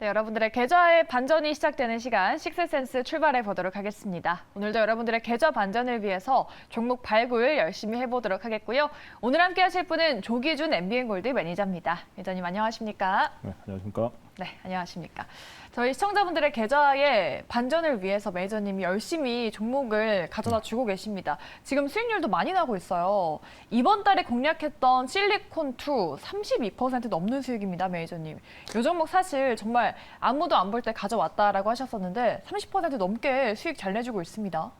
네, 여러분들의 계좌의 반전이 시작되는 시간 식스센스 출발해 보도록 하겠습니다. 오늘도 여러분들의 계좌 반전을 위해서 종목 발굴 열심히 해보도록 하겠고요. 오늘 함께 하실 분은 조기준 MBN골드 매니저입니다. 매니저님 안녕하십니까? 네, 안녕하십니까. 네, 안녕하십니까. 저희 시청자분들의 계좌의 반전을 위해서 매니저님이 열심히 종목을 가져다 주고 계십니다. 지금 수익률도 많이 나고 있어요. 이번 달에 공략했던 실리콘2 32% 넘는 수익입니다, 매니저님. 이 종목 사실 정말 아무도 안 볼 때 가져왔다라고 하셨었는데 30% 넘게 수익 잘 내주고 있습니다.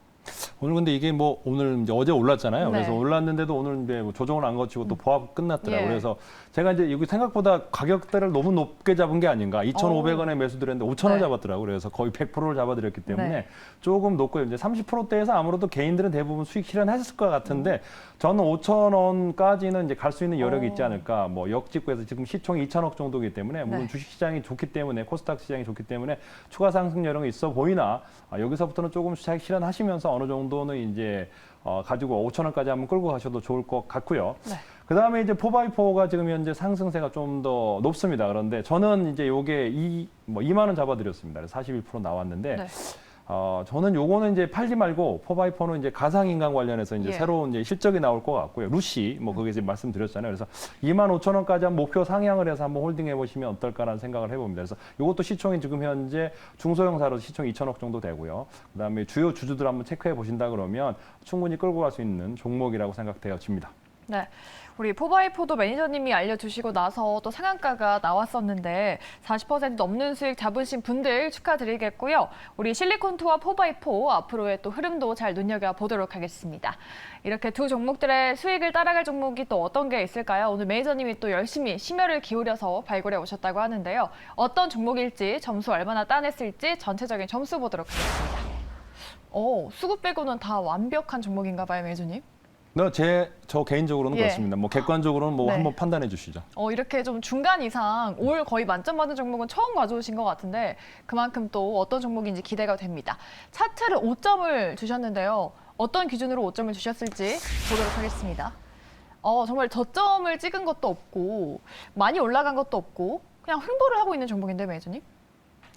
오늘 근데 이게 뭐 오늘 이제 어제 올랐잖아요. 네. 그래서 올랐는데도 오늘 이제 뭐 조정을 안 거치고 또 보합 끝났더라고요. 예. 그래서 제가 이제 여기 생각보다 가격대를 너무 높게 잡은 게 아닌가. 2,500원에 매수드렸는데 5,000원 네. 잡았더라고요. 그래서 거의 100%를 잡아드렸기 때문에 네. 조금 높고 이제 30%대에서 아무래도 개인들은 대부분 수익 실현했을 것 같은데 저는 5,000원까지는 이제 갈 수 있는 여력이 어. 있지 않을까. 뭐 역직구에서 지금 시총이 2천억 정도이기 때문에 물론 네. 주식 시장이 좋기 때문에 코스닥 시장이 좋기 때문에 추가 상승 여력이 있어 보이나 아, 여기서부터는 조금 수익 실현하시면서 어느 정도는 이제 어, 가지고 5천 원까지 한번 끌고 가셔도 좋을 것 같고요. 네. 그 다음에 이제 포바이포가 지금 현재 상승세가 좀 더 높습니다. 그런데 저는 이제 요게 이, 뭐 2만 원 잡아드렸습니다. 그래서 41% 나왔는데 네. 어, 저는 요거는 이제 팔지 말고 포바이포는 이제 가상인간 관련해서 이제 예. 새로운 이제 실적이 나올 것 같고요. 루시 뭐 거기서 말씀드렸잖아요. 그래서 2만 5천 원까지 한 목표 상향을 해서 한번 홀딩해 보시면 어떨까라는 생각을 해봅니다. 그래서 요것도 시총이 지금 현재 중소형사로 시총이 2천억 정도 되고요. 그 다음에 주요 주주들 한번 체크해 보신다 그러면 충분히 끌고 갈 수 있는 종목이라고 생각되어집니다. 네. 우리 포바이포도 매니저님이 알려주시고 나서 또 상한가가 나왔었는데 40% 넘는 수익 잡으신 분들 축하드리겠고요. 우리 실리콘투와 포바이포 앞으로의 또 흐름도 잘 눈여겨보도록 하겠습니다. 이렇게 두 종목들의 수익을 따라갈 종목이 또 어떤 게 있을까요? 오늘 매니저님이 또 열심히 심혈을 기울여서 발굴해 오셨다고 하는데요. 어떤 종목일지 점수 얼마나 따냈을지 전체적인 점수 보도록 하겠습니다. 오, 수급 빼고는 다 완벽한 종목인가 봐요, 매니저님. 너제저 개인적으로는 예. 그렇습니다. 뭐 객관적으로는 뭐 네. 한번 판단해 주시죠. 어, 이렇게 좀 중간 이상 올 거의 만점 받은 종목은 처음 가져오신 것 같은데 그만큼 또 어떤 종목인지 기대가 됩니다. 차트를 5점을 주셨는데요. 어떤 기준으로 5점을 주셨을지 보도록 하겠습니다. 어, 정말 저점을 찍은 것도 없고 많이 올라간 것도 없고 그냥 횡보를 하고 있는 종목인데 매니저님?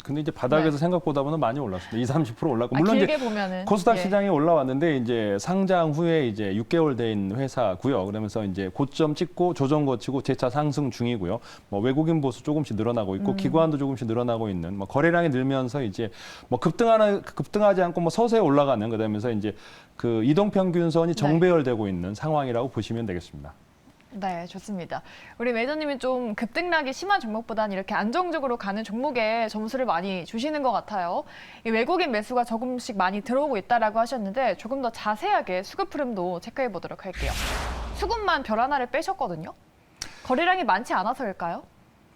근데 이제 바닥에서 네. 생각보다는 많이 올랐습니다. 2, 30% 올랐고 아, 물론 이제 보면은 코스닥 예. 시장에 올라왔는데 이제 상장 후에 이제 6개월 된 회사고요. 그러면서 이제 고점 찍고 조정 거치고 재차 상승 중이고요. 뭐 외국인 보수 조금씩 늘어나고 있고 음. 기관도 조금씩 늘어나고 있는 뭐 거래량이 늘면서 이제 뭐 급등하는 급등하지 않고 뭐 서서히 올라가는 그다음에서 이제 그 이동 평균선이 정배열되고 있는 상황이라고 보시면 되겠습니다. 네, 좋습니다. 우리 매니저님이 좀 급등락이 심한 종목보다는 이렇게 안정적으로 가는 종목에 점수를 많이 주시는 것 같아요. 이 외국인 매수가 조금씩 많이 들어오고 있다라고 하셨는데 조금 더 자세하게 수급 흐름도 체크해 보도록 할게요. 수급만 별 하나를 빼셨거든요. 거래량이 많지 않아서일까요?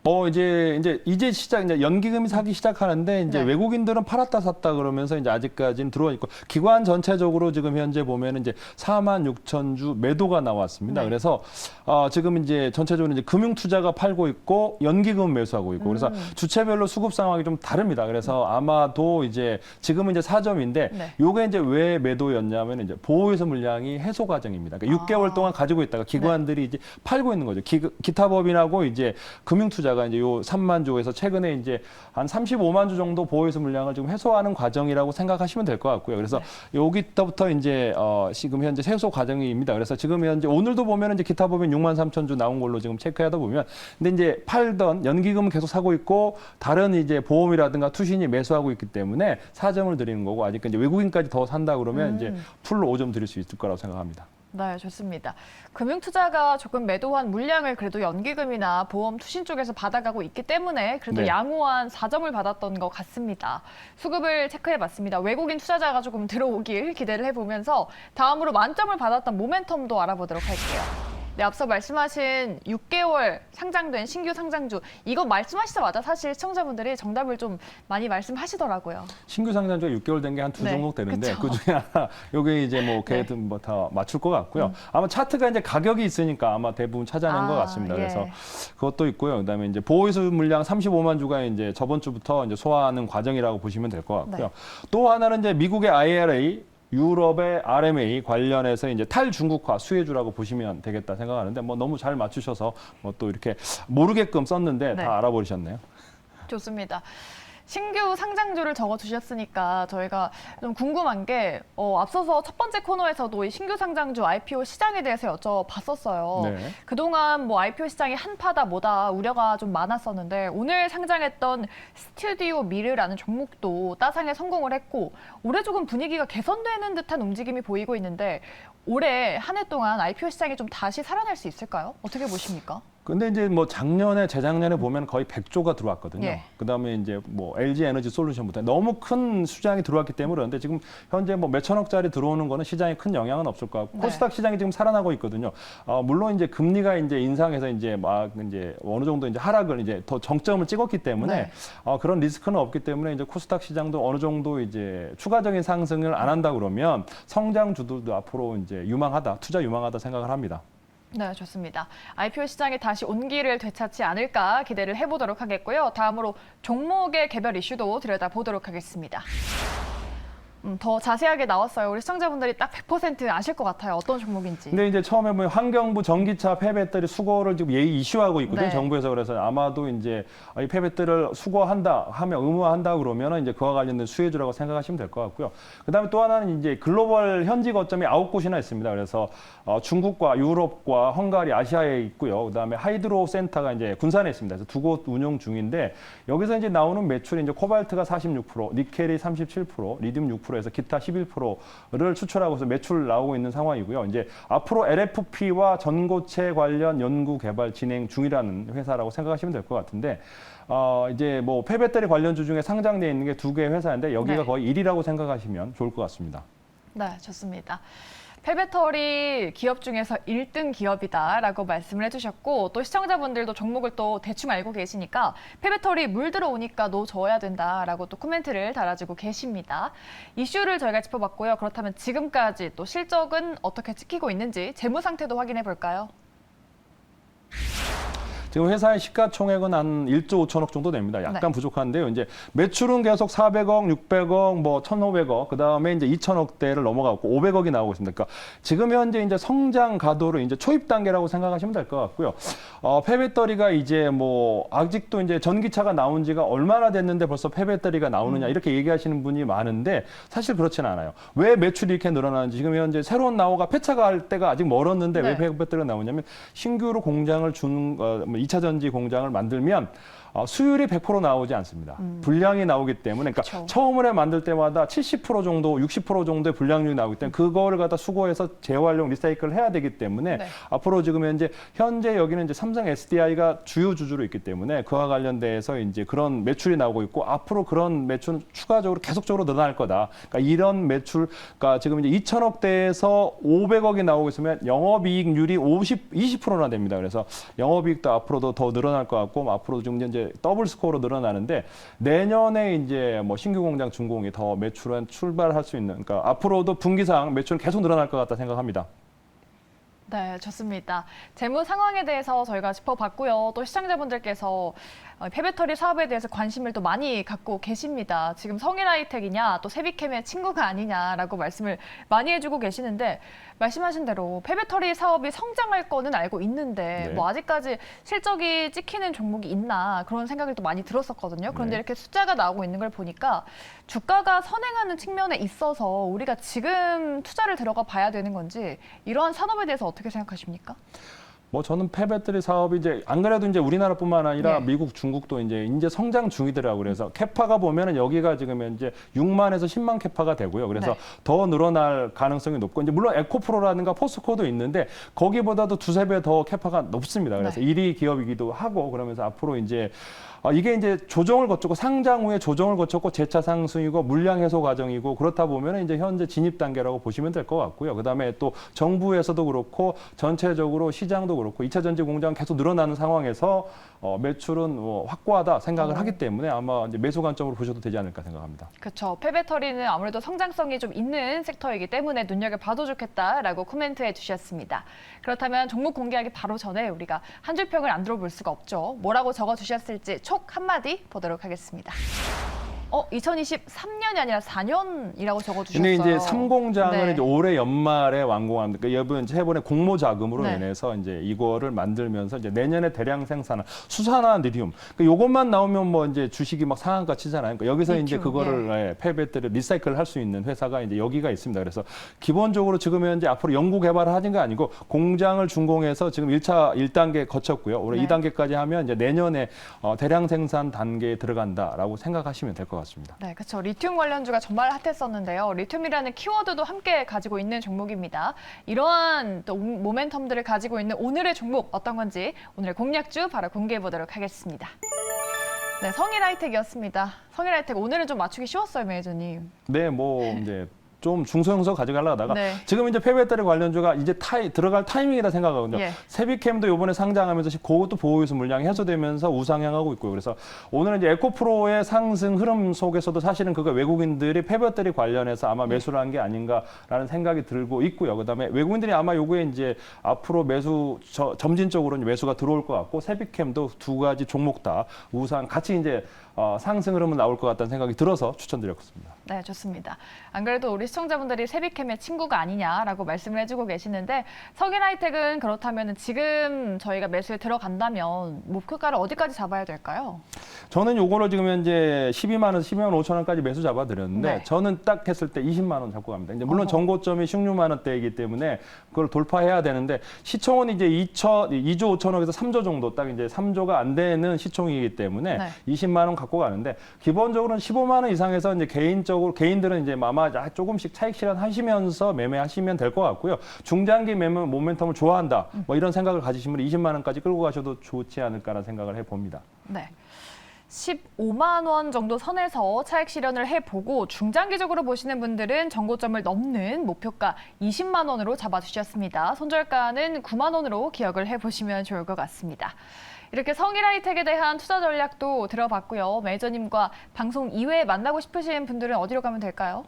뭐 이제 이제 이제 시작 이제 연기금이 사기 시작하는데 이제 네. 외국인들은 팔았다 샀다 그러면서 이제 아직까지는 들어와 있고 기관 전체적으로 지금 현재 보면은 이제 4만 6천 주 매도가 나왔습니다. 네. 그래서 어 지금 이제 전체적으로 이제 금융 투자가 팔고 있고 연기금 매수하고 있고 그래서 음. 주체별로 수급 상황이 좀 다릅니다. 그래서 아마도 이제 지금은 이제 4점인데 네. 요게 이제 왜 매도였냐면 이제 보호해서 물량이 해소 과정입니다. 그러니까 아. 6개월 동안 가지고 있다가 기관들이 이제 팔고 있는 거죠. 기, 기타 법인하고 이제 금융 투자 가 이제 요 3만 주에서 최근에 이제 한 35만 주 정도 보호해서 물량을 지금 해소하는 과정이라고 생각하시면 될 것 같고요. 그래서 네. 여기부터 이제 어 지금 현재 해소 과정입니다. 그래서 지금 현재 오늘도 보면 이제 기타 법인 6만 3천 주 나온 걸로 지금 체크하다 보면 근데 이제 팔던 연기금은 계속 사고 있고 다른 이제 보험이라든가 투신이 매수하고 있기 때문에 4점을 드리는 거고 아직 이제 외국인까지 더 산다 그러면 음. 이제 풀로 5점 드릴 수 있을 거라고 생각합니다. 네, 좋습니다. 금융 투자가 조금 매도한 물량을 그래도 연기금이나 보험 투신 쪽에서 받아가고 있기 때문에 그래도 네. 양호한 4점을 받았던 것 같습니다. 수급을 체크해봤습니다. 외국인 투자자가 조금 들어오길 기대를 해보면서 다음으로 만점을 받았던 모멘텀도 알아보도록 할게요. 네, 앞서 말씀하신 6개월 상장된 신규 상장주 이거 말씀하시자마자 사실 시청자분들이 정답을 좀 많이 말씀하시더라고요. 신규 상장주가 6개월 된 게 한 두 네, 종목 되는데 그쵸. 그 중에 하나 요게 이제 뭐 네. 음. 걔든 뭐다 맞출 것 같고요. 아마 차트가 이제 가격이 있으니까 아마 대부분 찾아낸 아, 것 같습니다. 예. 그래서 그것도 있고요. 그다음에 이제 보호수 물량 35만 주가 이제 저번 주부터 이제 소화하는 과정이라고 보시면 될 것 같고요. 네. 또 하나는 이제 미국의 IRA 유럽의 RMA 관련해서 이제 탈중국화 수혜주라고 보시면 되겠다 생각하는데 뭐 너무 잘 맞추셔서 뭐 또 이렇게 모르게끔 썼는데 네. 다 알아버리셨네요. 좋습니다. 신규 상장주를 적어주셨으니까 저희가 좀 궁금한 게 어, 앞서서 첫 번째 코너에서도 이 신규 상장주 IPO 시장에 대해서 여쭤봤었어요. 네. 그동안 뭐 IPO 시장이 한파다 뭐다 우려가 좀 많았었는데 오늘 상장했던 스튜디오 미르라는 종목도 따상에 성공을 했고 올해 조금 분위기가 개선되는 듯한 움직임이 보이고 있는데 올해 한 해 동안 IPO 시장이 좀 다시 살아날 수 있을까요? 어떻게 보십니까? 근데 이제 뭐 작년에 재작년에 보면 거의 100조가 들어왔거든요. 예. 그다음에 이제 뭐 LG 에너지 솔루션부터 너무 큰 수장이 들어왔기 때문에 그런데 지금 현재 뭐 몇천억짜리 들어오는 거는 시장에 큰 영향은 없을 것 같고 네. 코스닥 시장이 지금 살아나고 있거든요. 어, 물론 이제 금리가 이제 인상해서 이제 막 이제 어느 정도 이제 하락을 이제 더 정점을 찍었기 때문에 네. 어, 그런 리스크는 없기 때문에 이제 코스닥 시장도 어느 정도 이제 추가적인 상승을 안 한다 그러면 성장 주들도 앞으로 이제 유망하다, 투자 유망하다 생각을 합니다. 네, 좋습니다. IPO 시장이 다시 온기를 되찾지 않을까 기대를 해보도록 하겠고요. 다음으로 종목의 개별 이슈도 들여다보도록 하겠습니다. 음, 더 자세하게 나왔어요. 우리 시청자분들이 딱 100% 아실 것 같아요. 어떤 종목인지. 근데 이제 처음에 보면 환경부 전기차 폐배터리 수거를 지금 예의 이슈하고 있거든요. 네. 정부에서 그래서 아마도 이제 이 폐배터리를 수거한다 하면 의무화한다 그러면은 이제 그와 관련된 수혜주라고 생각하시면 될 것 같고요. 그다음에 또 하나는 이제 글로벌 현지 거점이 아홉 곳이나 있습니다. 그래서 어, 중국과 유럽과 헝가리, 아시아에 있고요. 그다음에 하이드로 센터가 이제 군산에 있습니다. 그래서 두 곳 운영 중인데 여기서 이제 나오는 매출이 이제 코발트가 46%, 니켈이 37%, 리튬 6% 에서 기타 11%를 추출하고 서 매출 나오고 있는 상황이고요. 이제 앞으로 LFP와 전고체 관련 연구 개발 진행 중이라는 회사라고 생각하시면 될 것 같은데 어 이제 뭐 폐배터리 관련주 중에 상장돼 있는 게 두 개의 회사인데 여기가 네. 거의 1위라고 생각하시면 좋을 것 같습니다. 네, 좋습니다. 폐배터리 기업 중에서 1등 기업이다라고 말씀을 해주셨고 또 시청자분들도 종목을 또 대충 알고 계시니까 폐배터리 물 들어오니까 너 줘야 된다라고 또 코멘트를 달아주고 계십니다. 이슈를 저희가 짚어봤고요. 그렇다면 지금까지 또 실적은 어떻게 찍히고 있는지 재무 상태도 확인해 볼까요? 지금 회사의 시가총액은 한 1조 5천억 정도 됩니다. 약간 네. 부족한데요. 이제 매출은 계속 400억, 600억, 뭐 1,500억, 그 다음에 이제 2천억대를 넘어가고 500억이 나오고 있습니다. 그러니까 지금 현재 이제 성장 가도를 이제 초입 단계라고 생각하시면 될 것 같고요. 어, 폐배터리가 이제 뭐 아직도 이제 전기차가 나온 지가 얼마나 됐는데 벌써 폐배터리가 음. 나오느냐 이렇게 얘기하시는 분이 많은데 사실 그렇지는 않아요. 왜 매출이 이렇게 늘어나는지 지금 현재 새로운 나오가 폐차가 할 때가 아직 멀었는데 네. 왜 폐배터리가 나오냐면 신규로 공장을 주는 어, 뭐 2차 전지 공장을 만들면 어, 수율이 100% 나오지 않습니다. 분량이 나오기 때문에 그러니까 음. 그쵸. 처음에 만들 때마다 70% 정도, 60% 정도의 분량률이 나오기 때문에 그거를 갖다 수거해서 재활용, 리사이클을 해야 되기 때문에 네. 앞으로 지금 현재 현재 여기는 이제 삼성 SDI가 주요 주주로 있기 때문에 그와 관련돼서 이제 그런 매출이 나오고 있고 앞으로 그런 매출은 추가적으로 계속적으로 늘어날 거다. 그러니까 이런 매출, 그러니까 지금 이제 2천억 대에서 500억이 나오고 있으면 영업이익률이 50, 20%나 됩니다. 그래서 영업이익도 앞으로 도 더 늘어날 것 같고 앞으로 지금 이제 더블 스코어로 늘어나는데 내년에 이제 뭐 신규 공장 준공이 더 매출은 출발할 수 있는, 그러니까 앞으로도 분기상 매출은 계속 늘어날 것 같다 생각합니다. 네, 좋습니다. 재무 상황에 대해서 저희가 짚어봤고요. 또 시청자분들께서 어, 폐배터리 사업에 대해서 관심을 또 많이 갖고 계십니다. 지금 성일 하이텍이냐 또 세비캠의 친구가 아니냐라고 말씀을 많이 해주고 계시는데 말씀하신 대로 폐배터리 사업이 성장할 거는 알고 있는데 네. 뭐 아직까지 실적이 찍히는 종목이 있나 그런 생각이 또 많이 들었었거든요. 그런데 네. 이렇게 숫자가 나오고 있는 걸 보니까 주가가 선행하는 측면에 있어서 우리가 지금 투자를 들어가 봐야 되는 건지 이러한 산업에 대해서 어떻게 생각하십니까? 뭐 저는 폐배터리 사업이 이제 안 그래도 이제 우리나라뿐만 아니라 네. 미국, 중국도 이제 이제 성장 중이더라고요. 그래서 캐파가 보면은 여기가 지금 현재 6만에서 10만 캐파가 되고요. 그래서 네. 더 늘어날 가능성이 높고 이제 물론 에코프로라든가 포스코도 있는데 거기보다도 두세 배 더 캐파가 높습니다. 그래서 네. 1위 기업이기도 하고 그러면서 앞으로 이제 어, 이게 이제 조정을 거쳤고 상장 후에 조정을 거쳤고 재차 상승이고 물량 해소 과정이고 그렇다 보면 이제 현재 진입 단계라고 보시면 될 것 같고요. 그다음에 또 정부에서도 그렇고 전체적으로 시장도 그렇고 2차 전지 공장 계속 늘어나는 상황에서 어, 매출은 뭐 확고하다 생각을 어. 하기 때문에 아마 이제 매수 관점으로 보셔도 되지 않을까 생각합니다. 그렇죠. 폐배터리는 아무래도 성장성이 좀 있는 섹터이기 때문에 눈여겨봐도 좋겠다라고 코멘트해 주셨습니다. 그렇다면 종목 공개하기 바로 전에 우리가 한 줄 평을 안 들어볼 수가 없죠. 뭐라고 적어 주셨을지 촉 한마디 보도록 하겠습니다. 어, 2023년이 아니라 4년이라고 적어주셨어요. 근데 이제 삼공장을 네. 이제 올해 연말에 완공합니다. 그러니까 이번 세 번의 공모 자금으로 네. 인해서 이제 이거를 만들면서 이제 내년에 대량 생산한 수산화 리튬. 그러니까 요것만 나오면 뭐 이제 주식이 막 상한가 치잖아요. 그러니까 여기서 이제 리튬, 그거를 예, 폐배터리 리사이클 할 수 있는 회사가 이제 여기가 있습니다. 그래서 기본적으로 지금 현재 앞으로 연구 개발을 하는 게 아니고 공장을 준공해서 지금 1차 1단계 거쳤고요. 올해 네. 2단계까지 하면 이제 내년에 어, 대량 생산 단계에 들어간다라고 생각하시면 될 것 같습니다. 네, 그렇죠. 리튬 관련주가 정말 핫했었는데요. 리튬이라는 키워드도 함께 가지고 있는 종목입니다. 이러한 또 모멘텀들을 가지고 있는 오늘의 종목 어떤 건지 오늘의 공략주 바로 공개해 보도록 하겠습니다. 네, 성일 하이텍이었습니다. 성일 하이텍 오늘은 좀 맞추기 쉬웠어요, 매니저님. 네, 뭐 이제 좀 중소형서 가져가려고 하다가 네. 지금 이제 폐배터리 관련주가 이제 타이, 들어갈 타이밍이다 생각하거든요. 예. 세비캠도 이번에 상장하면서 그것도 보호유수 물량이 해소되면서 우상향하고 있고요. 그래서 오늘은 이제 에코프로의 상승 흐름 속에서도 사실은 그거 외국인들이 폐배터리 관련해서 아마 매수를 한 게 아닌가라는 생각이 들고 있고요. 그다음에 외국인들이 아마 요거에 이제 앞으로 매수 저, 점진적으로 매수가 들어올 것 같고 세비캠도 두 가지 종목 다 우상 같이 이제 어, 상승 흐름은 나올 것 같다는 생각이 들어서 추천드렸습니다. 네, 좋습니다. 안 그래도 우리 시청자분들이 세비캠의 친구가 아니냐라고 말씀을 해주고 계시는데 석일 하이텍은 그렇다면 지금 저희가 매수에 들어간다면 목표가를 어디까지 잡아야 될까요? 저는 요거를 지금 현재 12만 원, 12만 5천 원까지 매수 잡아드렸는데 네. 저는 딱 했을 때 20만 원 잡고 갑니다. 이제 물론 어허. 전고점이 16만 원대이기 때문에 그걸 돌파해야 되는데 시총은 이제 2천, 2조 5천억에서 3조 정도 딱 이제 3조가 안 되는 시총이기 때문에 네. 20만 원 갖고 가는데 기본적으로는 15만 원 이상에서 이제 개인적으로 개인들은 이제 아마 조금씩 차익 실현 하시면서 매매하시면 될 것 같고요. 중장기 매매 모멘텀을 좋아한다. 뭐 이런 생각을 가지시면 20만 원까지 끌고 가셔도 좋지 않을까라는 생각을 해봅니다. 네. 15만 원 정도 선에서 차익 실현을 해보고 중장기적으로 보시는 분들은 정고점을 넘는 목표가 20만 원으로 잡아주셨습니다. 손절가는 9만 원으로 기억을 해보시면 좋을 것 같습니다. 이렇게 성일 하이텍에 대한 투자 전략도 들어봤고요. 매니저님과 방송 이외에 만나고 싶으신 분들은 어디로 가면 될까요?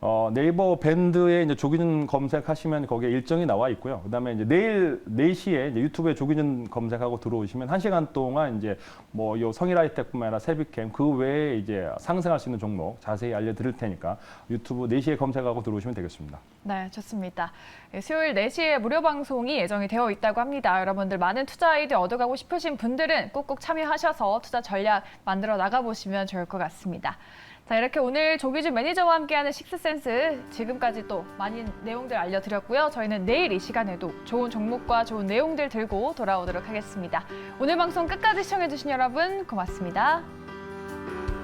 어, 네이버 밴드에 이제 조기준 검색하시면 거기에 일정이 나와 있고요. 그다음에 이제 내일 4시에 이제 유튜브에 조기준 검색하고 들어오시면 1시간 동안 이제 뭐 요 성일하이텍뿐만 아니라 세비캠 그 외에 이제 상승할 수 있는 종목 자세히 알려 드릴 테니까 유튜브 4시에 검색하고 들어오시면 되겠습니다. 네, 좋습니다. 예, 수요일 4시에 무료 방송이 예정이 되어 있다고 합니다. 여러분들 많은 투자 아이디어 얻어가고 싶으신 분들은 꼭꼭 참여하셔서 투자 전략 만들어 나가 보시면 좋을 것 같습니다. 자, 이렇게 오늘 조기준 매니저와 함께하는 식스센스 지금까지 또 많은 내용들 알려드렸고요. 저희는 내일 이 시간에도 좋은 종목과 좋은 내용들 들고 돌아오도록 하겠습니다. 오늘 방송 끝까지 시청해주신 여러분 고맙습니다.